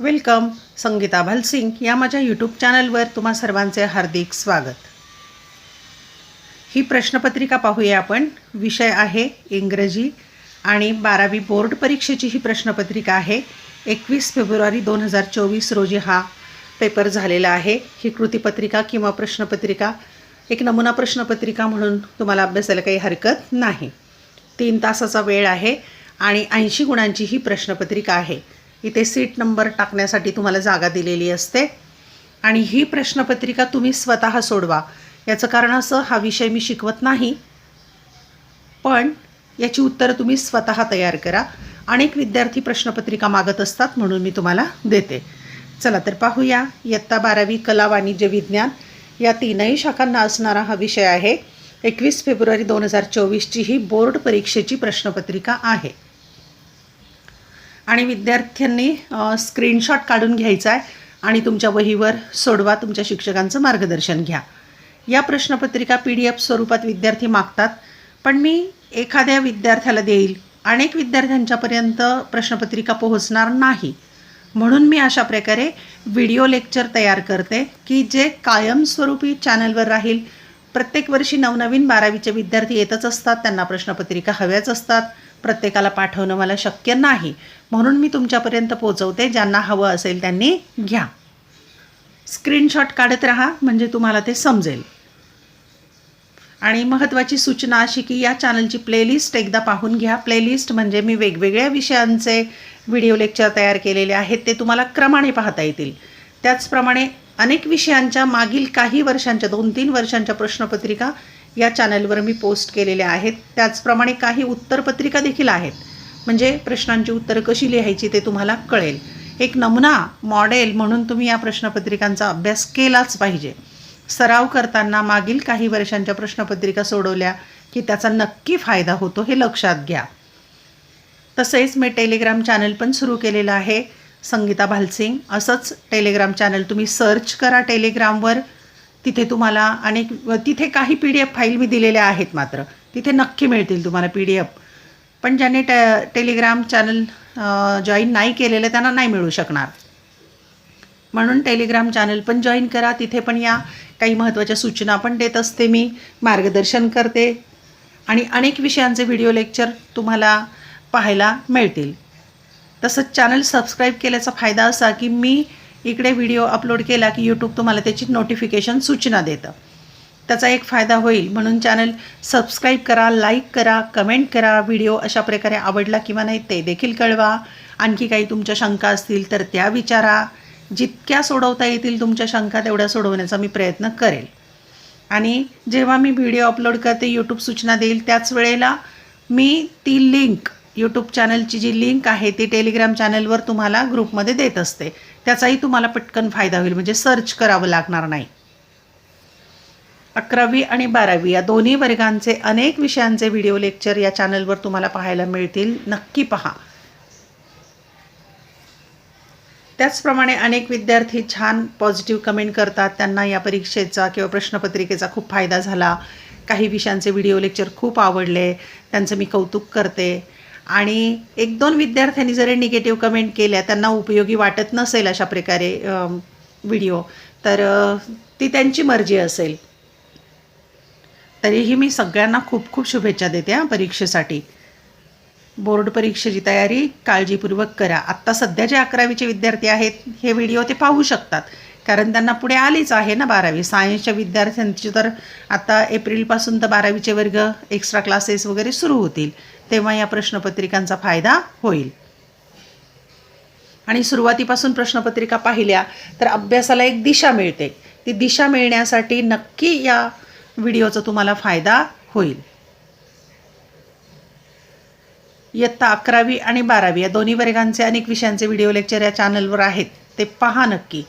Welcome Sangeeta Bhalsingh या माझ्या YouTube चॅनलवर तुम्हा सर्वांचे हार्दिक स्वागत. ही प्रश्नपत्रिका पाहूया आपण. विषय आहे इंग्रजी आणि बारावी बोर्ड परीक्षेची ही प्रश्नपत्रिका आहे. एकवीस फेब्रुवारी दोन हजार चोवीस रोजी हा पेपर झालेला आहे. ही कृतीपत्रिका किंवा प्रश्नपत्रिका एक नमुना प्रश्नपत्रिका म्हणून तुम्हाला अभ्यासाला काही हरकत नाही. तीन तासाचा वेळ आहे आणि ऐंशी गुणांची ही प्रश्नपत्रिका आहे. इथे सीट नंबर टाकण्यासाठी तुम्हाला जागा दिलेली असते. आणि ही प्रश्नपत्रिका तुम्ही स्वतः सोडवा. याचं कारण असं हा विषय मी शिकवत नाही. पण याची उत्तरं तुम्ही स्वतः तयार करा. अनेक विद्यार्थी प्रश्नपत्रिका मागत असतात म्हणून मी तुम्हाला देते. चला तर पाहूया. इयत्ता बारावी कला वाणिज्य विज्ञान या तीनही शाखांना असणारा हा विषय आहे. एकवीस फेब्रुवारी दोन हजार चोवीसची ही बोर्ड परीक्षेची प्रश्नपत्रिका आहे. आणि विद्यार्थ्यांनी स्क्रीनशॉट काढून घ्यायचा आहे आणि तुमच्या वहीवर सोडवा तुमच्या शिक्षकांचं मार्गदर्शन घ्या. या प्रश्नपत्रिका पी डी एफ स्वरूपात विद्यार्थी मागतात पण मी एखाद्या विद्यार्थ्याला देईल अनेक विद्यार्थ्यांच्यापर्यंत प्रश्नपत्रिका पोहोचणार नाही. म्हणून मी अशा प्रकारे व्हिडिओ लेक्चर तयार करते की जे कायमस्वरूपी चॅनलवर राहील. प्रत्येक वर्षी नवनवीन बारावीचे विद्यार्थी येतच असतात त्यांना प्रश्नपत्रिका हव्याच असतात. प्रत्येकाला पाठवणं मला शक्य नाही. म्हणून मी तुमच्यापर्यंत पोचवते ज्यांना हवं असेल त्यांनी घ्या. स्क्रीनशॉट काढत राहा म्हणजे तुम्हाला ते समजेल. आणि महत्त्वाची सूचना अशी की या चॅनलची प्लेलिस्ट एकदा पाहून घ्या. प्लेलिस्ट म्हणजे मी वेगवेगळ्या विषयांचे व्हिडिओ लेक्चर तयार केलेले आहेत ते तुम्हाला क्रमाने पाहता येतील. त्याचप्रमाणे अनेक विषयांच्या मागील काही वर्षांच्या दोन तीन वर्षांच्या प्रश्नपत्रिका या चॅनलवर मी पोस्ट केलेल्या आहेत. त्याचप्रमाणे काही उत्तरपत्रिका देखील आहेत. म्हणजे प्रश्नांची उत्तरं कशी लिहायची ते तुम्हाला कळेल. एक नमुना मॉडेल म्हणून तुम्ही या प्रश्नपत्रिकांचा अभ्यास केलाच पाहिजे. सराव करताना मागील काही वर्षांच्या प्रश्नपत्रिका सोडवल्या की त्याचा नक्की फायदा होतो हे लक्षात घ्या. तसेच मी टेलिग्राम चॅनल पण सुरू केलेलं आहे. संगीता भालसिंग असंच टेलिग्राम चॅनल तुम्ही सर्च करा टेलिग्रामवर तिथे तुम्हाला अनेक तिथे काही पी डी एफ फाईल मी दिलेल्या आहेत मात्र. तिथे नक्की मिळतील तुम्हाला पी डी एफ पण ज्यांनी टे टेलिग्राम चॅनल जॉईन नाही केलेलं त्यांना नाही मिळू शकणार. म्हणून टेलिग्राम चॅनल पण जॉईन करा. तिथे पण या. काही महत्त्वाच्या सूचना पण देत असते मी. मार्गदर्शन करते. आणि अनेक विषयांचे व्हिडिओ लेक्चर तुम्हाला पाहायला मिळतील. तसंच चॅनल सबस्क्राईब केल्याचा फायदा असा की मी इकडे व्हिडिओ अपलोड केला की यूट्यूब तुम्हाला त्याची नोटिफिकेशन सूचना देतं. त्याचा एक फायदा होईल. म्हणून चॅनल सबस्क्राईब करा लाईक करा कमेंट करा. व्हिडिओ अशा प्रकारे आवडला किंवा नाही ते देखील कळवा. आणखी काही तुमच्या शंका असतील तर त्या विचारा. जितक्या सोडवता येतील तुमच्या शंका तेवढ्या सोडवण्याचा मी प्रयत्न करेल. आणि जेव्हा मी व्हिडिओ अपलोड करते यूट्यूब सूचना देईल त्याच वेळेला मी ती लिंक यूट्यूब चॅनलची जी लिंक आहे ती टेलिग्राम चॅनलवर तुम्हाला ग्रुपमध्ये देत असते. त्याचाही तुम्हाला पटकन फायदा होईल. म्हणजे सर्च करावं लागणार नाही. अकरावी आणि बारावी या दोन्ही वर्गांचे अनेक विषयांचे व्हिडिओ लेक्चर या चॅनलवर तुम्हाला पाहायला मिळतील. नक्की पहा. त्याचप्रमाणे अनेक विद्यार्थी छान पॉझिटिव्ह कमेंट करतात. त्यांना या परीक्षेचा किंवा प्रश्नपत्रिकेचा खूप फायदा झाला. काही विषयांचे व्हिडिओ लेक्चर खूप आवडले. त्यांचं मी कौतुक करते. आणि एक दोन विद्यार्थ्यांनी जरी निगेटिव्ह कमेंट केल्या त्यांना उपयोगी वाटत नसेल अशा प्रकारे व्हिडिओ तर ती त्यांची मर्जी असेल. तरीही मी सगळ्यांना खूप खूप शुभेच्छा देते हां परीक्षेसाठी. बोर्ड परीक्षेची तयारी काळजीपूर्वक करा. आत्ता सध्या जे अकरावीचे विद्यार्थी आहेत हे व्हिडिओ ते पाहू शकतात. कारण त्यांना पुढे आलीच आहे ना बारावी. सायन्सच्या विद्यार्थ्यांची तर आता एप्रिलपासून तर बारावीचे वर्ग एक्स्ट्रा क्लासेस वगैरे सुरू होतील. तेव्हा या प्रश्नपत्रिकांचा फायदा होईल. आणि सुरुवातीपासून प्रश्नपत्रिका पाहिल्या तर अभ्यासाला एक दिशा मिळते. ती दिशा मिळण्यासाठी नक्की या व्हिडिओचा तुम्हाला फायदा होईल. इयत्ता अकरावी आणि बारावी या दोन्ही वर्गांचे अनेक विषयांचे व्हिडिओ लेक्चर या चॅनलवर आहेत. ते पहा नक्की.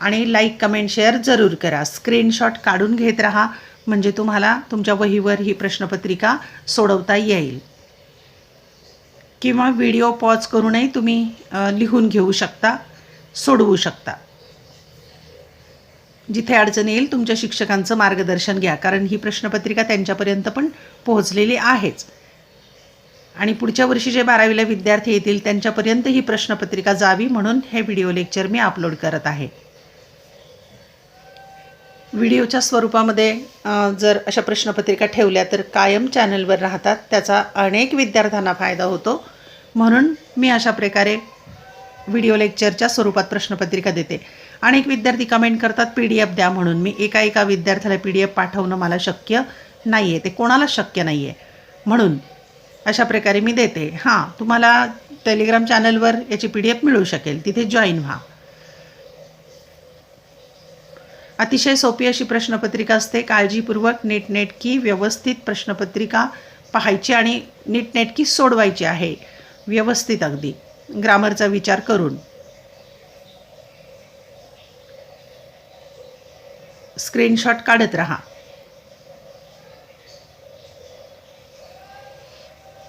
आणि लाईक कमेंट शेअर जरूर करा. स्क्रीनशॉट काढून घेत राहा म्हणजे तुम्हाला तुमच्या वहीवर ही प्रश्नपत्रिका सोडवता येईल. किंवा व्हिडिओ पॉज करूनही तुम्ही लिहून घेऊ शकता सोडवू शकता. जिथे अडचण येईल तुमच्या शिक्षकांचं मार्गदर्शन घ्या कारण ही प्रश्नपत्रिका त्यांच्यापर्यंत पण पोहोचलेली आहेच. आणि पुढच्या वर्षी जे बारावीला विद्यार्थी येतील त्यांच्यापर्यंत ही प्रश्नपत्रिका जावी म्हणून हे व्हिडिओ लेक्चर मी अपलोड करत आहे. व्हिडिओच्या स्वरूपामध्ये जर अशा प्रश्नपत्रिका ठेवल्या तर कायम चॅनलवर राहतात. त्याचा अनेक विद्यार्थ्यांना फायदा होतो. म्हणून मी अशा प्रकारे व्हिडिओ लेक्चरच्या स्वरूपात प्रश्नपत्रिका देते. अनेक विद्यार्थी कमेंट करतात पी डी एफ द्या म्हणून. मी एका एका विद्यार्थ्याला पी डी एफ पाठवणं मला शक्य नाही आहे ते कोणाला शक्य नाही आहे म्हणून अशा प्रकारे मी देते. हां तुम्हाला टेलिग्राम चॅनलवर याची पी डी एफ मिळू शकेल. तिथे जॉईन व्हा. अतिशय सोपी अशी प्रश्नपत्रिका असते. काळजीपूर्वक नीटनेटकी व्यवस्थित प्रश्नपत्रिका पाहायची आणि नीटनेटकी सोडवायची आहे. व्यवस्थित अगदी. ग्रामरचा विचार करून. स्क्रीनशॉट काढत राहा.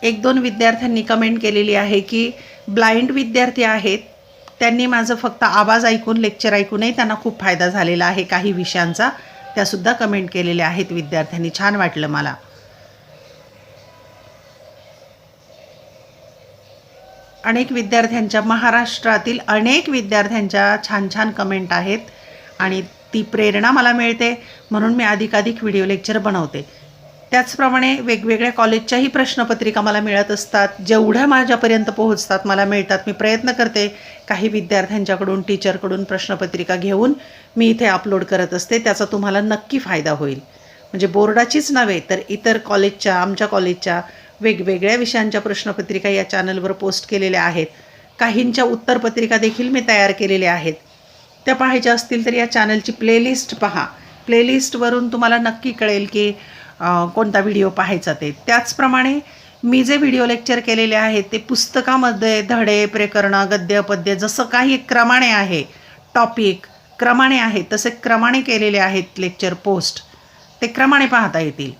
एक दोन विद्यार्थ्यांनी कमेंट केलेली आहे की ब्लाइंड विद्यार्थी आहेत. त्यांनी माझं फक्त आवाज ऐकून लेक्चर ऐकूनही त्यांना खूप फायदा झालेला आहे. काही विषयांचा त्यासुद्धा कमेंट केलेल्या आहेत विद्यार्थ्यांनी. छान वाटलं मला. अनेक विद्यार्थ्यांच्या महाराष्ट्रातील अनेक विद्यार्थ्यांच्या छान छान कमेंट आहेत आणि ती प्रेरणा मला मिळते म्हणून मी अधिकाधिक व्हिडिओ लेक्चर बनवते. त्याचप्रमाणे वेगवेगळ्या कॉलेजच्याही प्रश्नपत्रिका मला मिळत असतात. जेवढ्या माझ्यापर्यंत पोहोचतात मला मिळतात. मी प्रयत्न करते काही विद्यार्थ्यांच्याकडून टीचरकडून प्रश्नपत्रिका घेऊन मी इथे अपलोड करत असते. त्याचा तुम्हाला नक्की फायदा होईल. म्हणजे बोर्डाचीच नव्हे तर इतर कॉलेजच्या आमच्या कॉलेजच्या वेगवेगळ्या विषयांच्या प्रश्नपत्रिका या चॅनलवर पोस्ट केलेल्या आहेत. काहींच्या उत्तरपत्रिका देखील मी तयार केलेल्या आहेत. त्या पाहायच्या असतील तर या चॅनलची प्लेलिस्ट पहा. प्लेलिस्टवरून तुम्हाला नक्की कळेल की कोणता व्हिडिओ पाहायचा ते. त्याचप्रमाणे मी जे व्हिडिओ लेक्चर केलेले आहेत ते पुस्तकामध्ये धडे प्रकरणं गद्य पद्य जसं काही क्रमाने आहे टॉपिक क्रमाने आहे तसे क्रमाने केलेले आहेत लेक्चर पोस्ट ते क्रमाने पाहता येतील.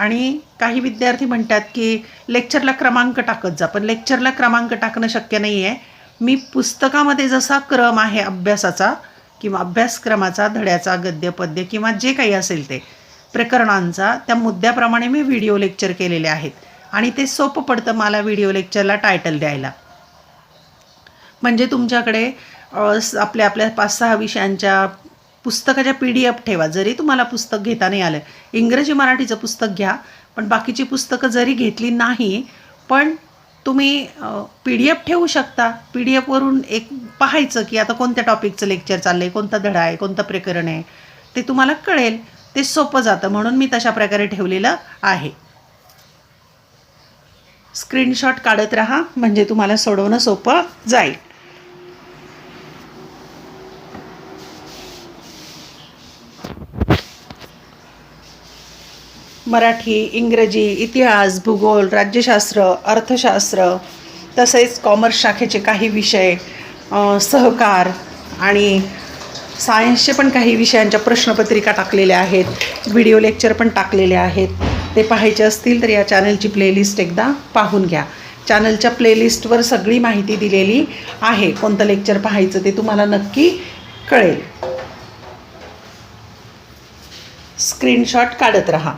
आणि काही विद्यार्थी म्हणतात की लेक्चरला क्रमांक टाकत जा पण लेक्चरला क्रमांक टाकणं शक्य नाही आहे मी पुस्तकामध्ये जसा क्रम आहे अभ्यासाचा किंवा अभ्यासक्रमाचा धड्याचा गद्य पद्य किंवा जे काही असेल ते प्रकरणांचा त्या मुद्द्याप्रमाणे मी व्हिडिओ लेक्चर केलेले आहेत. आणि ते सोपं पडतं मला व्हिडिओ लेक्चरला टायटल द्यायला. म्हणजे तुमच्याकडे आपल्या आपल्या पाच सहा विषयांच्या पुस्तकाच्या पी डी एफ ठेवा. जरी तुम्हाला पुस्तक घेता नाही आलं. इंग्रजी मराठीचं पुस्तक घ्या पण बाकीची पुस्तकं जरी घेतली नाही पण तुम्ही पी डी एफ ठेवू शकता. पी डी एफवरून एक पाहायचं की आता कोणत्या टॉपिकचं लेक्चर चाललं आहे कोणता धडा आहे कोणतं प्रकरण आहे ते तुम्हाला कळेल. ते सोपं जातं. म्हणून मी तशा प्रकारे ठेवलेलं आहे. स्क्रीनशॉट काढत राहा म्हणजे तुम्हाला सोडवणं सोपं जाईल. मराठी इंग्रजी इतिहास भूगोल राज्यशास्त्र अर्थशास्त्र तसेच कॉमर्स शाखेचे काही विषय सहकार आणि सायन्सचे पण काही विषयांच्या प्रश्नपत्रिका टाकलेल्या आहेत. व्हिडिओ लेक्चर पण टाकलेले आहेत. ते पाहायचे असतील तर या चॅनलची प्लेलिस्ट एकदा पाहून घ्या. चॅनलच्या प्लेलिस्टवर सगळी माहिती दिलेली आहे. कोणतं लेक्चर पाहायचं ते तुम्हाला नक्की कळेल. स्क्रीनशॉट काढत राहा.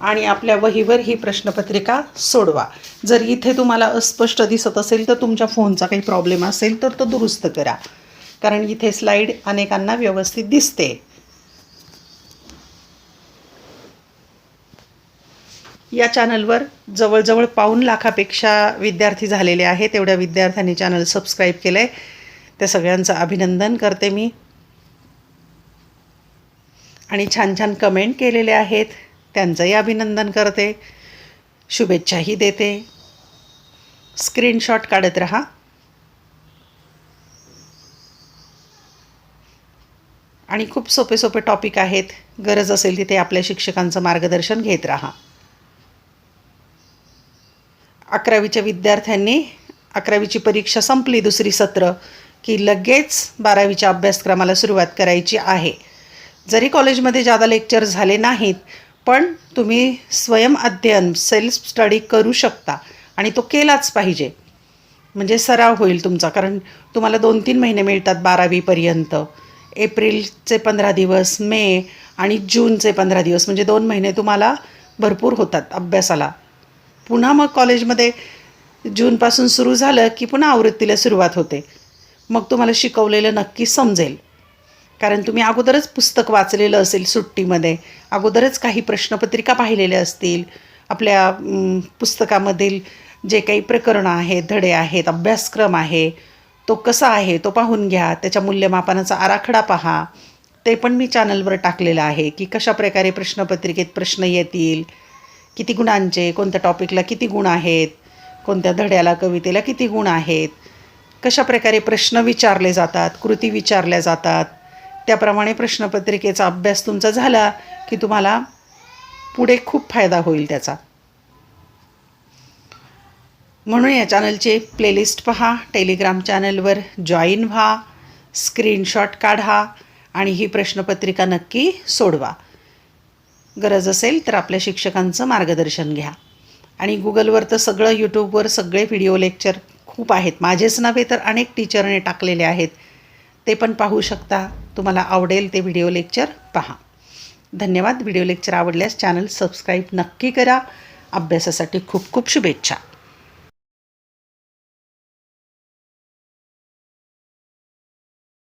आणि आपल्या वहीवर ही प्रश्नपत्रिका सोडवा. जर इथे तुम्हाला अस्पष्ट दिसत असेल तर तुमच्या फोनचा काही प्रॉब्लेम असेल तर तो दुरुस्त करा. कारण इथे स्लाईड अनेकांना व्यवस्थित दिसते. या चॅनलवर जवळजवळ पाऊण लाखापेक्षा विद्यार्थी झालेले आहेत. तेवढ्या विद्यार्थ्यांनी चॅनल सबस्क्राईब केलं आहे त्या सगळ्यांचं अभिनंदन करते मी. आणि छान छान कमेंट केलेले आहेत. त्यांचंही अभिनंदन करते. शुभेच्छाही देते. स्क्रीनशॉट काढत राहा. आणि खूप सोपे सोपे टॉपिक आहेत. गरज असेल तिथे आपल्या शिक्षकांचं मार्गदर्शन घेत राहा. अकरावीच्या विद्यार्थ्यांनी अकरावीची परीक्षा संपली दुसरी सत्र की लगेच बारावीच्या अभ्यासक्रमाला सुरुवात करायची आहे. जरी कॉलेजमध्ये जादा लेक्चर झाले नाहीत पण तुम्ही स्वयं अध्ययन सेल्फ स्टडी करू शकता. आणि तो केलाच पाहिजे. म्हणजे सराव होईल तुमचा. कारण तुम्हाला दोन तीन महिने मिळतात बारावीपर्यंत एप्रिलचे पंधरा दिवस मे आणि जूनचे पंधरा दिवस. म्हणजे दोन महिने तुम्हाला भरपूर होतात अभ्यासाला. पुन्हा मग कॉलेजमध्ये जूनपासून सुरू झालं की पुन्हा आवृत्तीला सुरुवात होते. मग तुम्हाला शिकवलेलं नक्की समजेल. कारण तुम्ही अगोदरच पुस्तक वाचलेलं असेल सुट्टीमध्ये अगोदरच काही प्रश्नपत्रिका पाहिलेल्या असतील आपल्या पुस्तकामधील जे काही प्रकरणं आहेत धडे आहेत अभ्यासक्रम आहे तो कसा आहे तो पाहून घ्या त्याच्या मूल्यमापनाचा आराखडा पहा. ते पण मी चॅनलवर टाकलेलं आहे की कशा प्रकारे प्रश्नपत्रिकेत प्रश्न येतील किती गुणांचे कोणत्या टॉपिकला किती गुण आहेत कोणत्या धड्याला कवितेला किती गुण आहेत कशा प्रकारे प्रश्न विचारले जातात कृती विचारल्या जातात त्याप्रमाणे प्रश्नपत्रिकेचा अभ्यास तुमचा झाला की तुम्हाला पुढे खूप फायदा होईल त्याचा. म्हणून या चॅनलचे प्लेलिस्ट पहा टेलिग्राम चॅनलवर जॉईन व्हा स्क्रीनशॉट काढा आणि ही प्रश्नपत्रिका नक्की सोडवा. गरज असेल तर आपल्या शिक्षकांचं मार्गदर्शन घ्या. आणि गुगलवर तर सगळं यूट्यूबवर सगळे व्हिडिओ लेक्चर खूप आहेत. माझेच नव्हे तर अनेक टीचरने टाकलेले आहेत. ते पण पाहू शकता. तुम्हाला आवडेल ते व्हिडिओ लेक्चर पहा. धन्यवाद. व्हिडिओ लेक्चर आवडल्यास चॅनल सबस्क्राईब नक्की करा. अभ्यासासाठी खूप खूप शुभेच्छा.